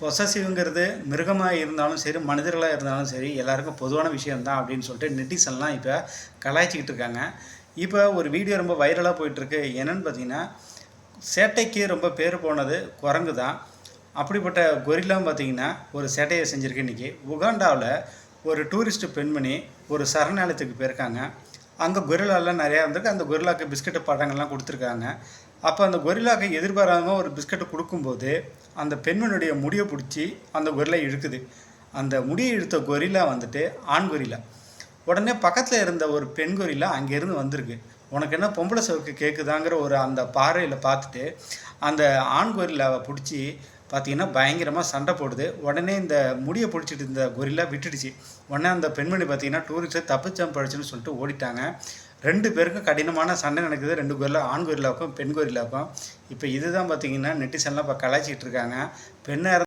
பொசசிவ்ங்கிறது மிருகமாக இருந்தாலும் சரி மனிதர்களாக இருந்தாலும் சரி எல்லாருக்கும் பொதுவான விஷயம்தான் அப்படின்னு சொல்லிட்டு நெட்டிசன்லாம் இப்போ கலாய்ச்சிக்கிட்டு இருக்காங்க. இப்போ ஒரு வீடியோ ரொம்ப வைரலாக போயிட்டுருக்கு. என்னென்னு பார்த்தீங்கன்னா சேட்டைக்கு ரொம்ப பேர் போனது குரங்கு தான் அப்படிப்பட்ட கொரில்லாம் பார்த்தீங்கன்னா ஒரு சேட்டையை செஞ்சுருக்கு இன்றைக்கி உகாண்டாவில் ஒரு டூரிஸ்ட் பெண்மணி ஒரு சரணாலயத்துக்கு போயிருக்காங்க. அங்கே கொரில்லாலாம் நிறையா இருந்திருக்கு அந்த கொரில்லாக்கு பிஸ்கட்டு படங்கள்லாம் கொடுத்துருக்காங்க. அப்போ அந்த கொரிலாக்கு எதிர்பாராமல் ஒரு பிஸ்கட்டு கொடுக்கும்போது அந்த பெண்மனுடைய முடியை பிடிச்சி அந்த கொரில்லா இழுக்குது. அந்த முடியை இழுத்த கொரில்லா வந்துட்டு ஆண் கொரில்லா. உடனே பக்கத்தில் இருந்த ஒரு பெண் கொரில்லா அங்கேருந்து வந்திருக்கு. உனக்கு என்ன பொம்பளை சவுக்கு கேட்குதாங்கிற ஒரு அந்த பார்வையில் பார்த்துட்டு அந்த ஆண் கொரில்லாவை பிடிச்சி பார்த்தீங்கன்னா பயங்கரமாக சண்டை போடுது. உடனே இந்த முடியை பிடிச்சிட்டு இருந்த கொரில்லா விட்டுடுச்சு. உடனே அந்த பெண்மணி பார்த்தீங்கன்னா டூரிஸ்ட்டு தப்பிச்சம் பழிச்சுன்னு சொல்லிட்டு ஓடிட்டாங்க. ரெண்டு பேருக்கும் கடினமான சண்டை நடக்குது. ரெண்டு கொரில்லா ஆண் கொரில்லாவுக்கும் பெண் கொரில்லாவுக்கும். இப்போ இதுதான் பார்த்தீங்கன்னா நெட்டிசன்லாம் இப்போ கலாய்ச்சிட்டு இருக்காங்க. பெண்ணாக